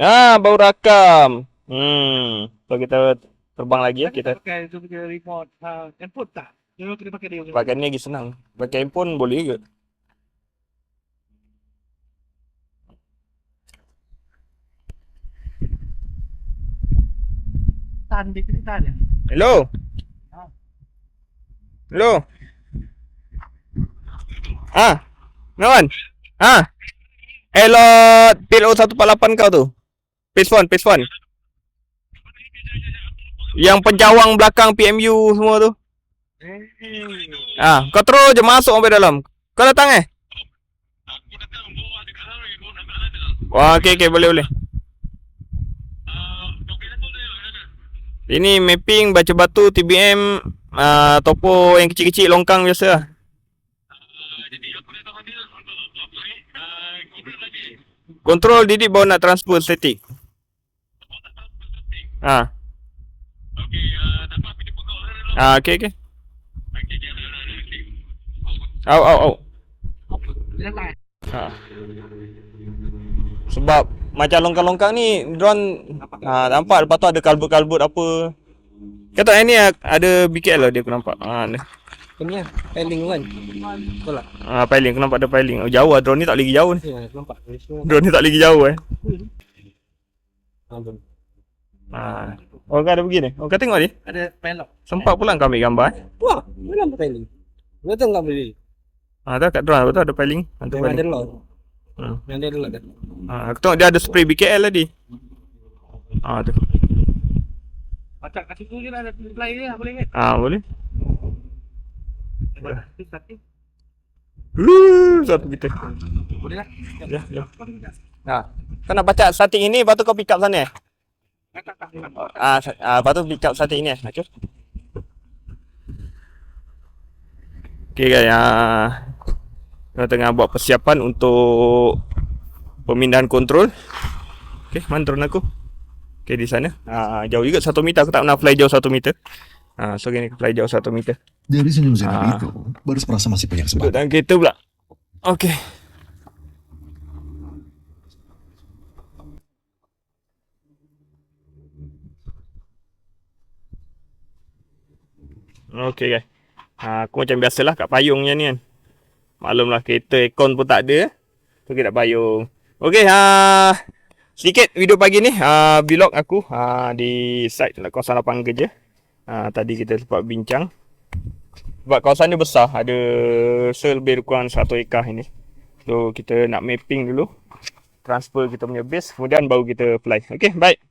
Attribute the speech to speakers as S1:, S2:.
S1: Ah, baru rakam. Hmm. So kita terbang lagi ya kita.
S2: pakai tu pakai remote ha, handphone tak? Dia kena pakai dia.
S1: Pakai ni lagi senang. Pakai handphone boleh ke?
S2: Tan di tan ya.
S1: Hello. Hello. Ah. Nawan. Ah. Hello, PLO 148 kau tu. Phase 1, phase 1. Yang pencawang belakang PMU semua tu.
S2: Eh.
S1: Ah, kau terus je masuk sampai dalam. Kau datang eh? Wah, okey okey boleh boleh. Ini mapping baca batu TBM uh, topo yang kecil-kecil longkang biasa lah. Kontrol Didik baru nak transfer static. Ah. Ah, okey okey. Au au au.
S2: Dia tak.
S1: Ha. Sebab macam longkang-longkang ni drone ha, nampak lepas tu ada kalbut-kalbut apa. Kata ni ada BKL lah dia aku nampak. Ha, ada.
S3: Ini lah, piling kan. Betul tak?
S1: ha piling aku nampak ada piling. Oh jauh lah drone ni tak lagi jauh ni.
S3: Ya, nampak.
S1: Drone ni tak lagi jauh eh.
S3: Ha.
S1: Ha. Oh kau ada pergi ni. Oh kau tengok ni.
S2: Ada pelok.
S1: Sempat pula kau ambil gambar eh.
S3: Wah, mana nampak piling? Betul tak beli?
S1: Ha tu kat drone betul ada piling. Ha, tu
S3: Memang ada lot.
S1: Hmm.
S3: Yang ada lot dah.
S1: Ha aku tengok dia ada spray BKL tadi. Ha tu.
S2: Macam kat situ je lah ada fly dia boleh kan?
S1: Ha boleh.
S2: Satu satu.
S1: Satu meter.
S2: Boleh lah.
S1: Ya, ya. Ha. Kau nak baca statik ini, lepas tu kau pick up sana eh? Ah, ah lepas tu pick up statik ini eh? Nak cus? Okay guys, ah, kita tengah buat persiapan untuk pemindahan kontrol. Okay, mana drone aku? Okay, di sana. Ah, jauh juga satu meter. Aku tak pernah fly jauh satu meter. Ah, so gini fly jauh satu meter.
S4: Dari senyum
S1: Ah.
S4: Zainab itu, baru merasa masih banyak
S1: Duduk
S4: semangat.
S1: dalam kereta pula. Okay. Okay guys. Ha, aku macam biasalah kat payung je ni kan. Maklumlah kereta aircon pun tak ada. So kita payung. Okay ha, sedikit video pagi ni. Ha, vlog aku ha, di site kawasan lapangan kerja. Ha, tadi kita sempat bincang. Sebab kawasan dia besar, ada selebih kurang 1 ekar ini. So kita nak mapping dulu. Transfer kita punya base, kemudian baru kita fly. Okay, baik.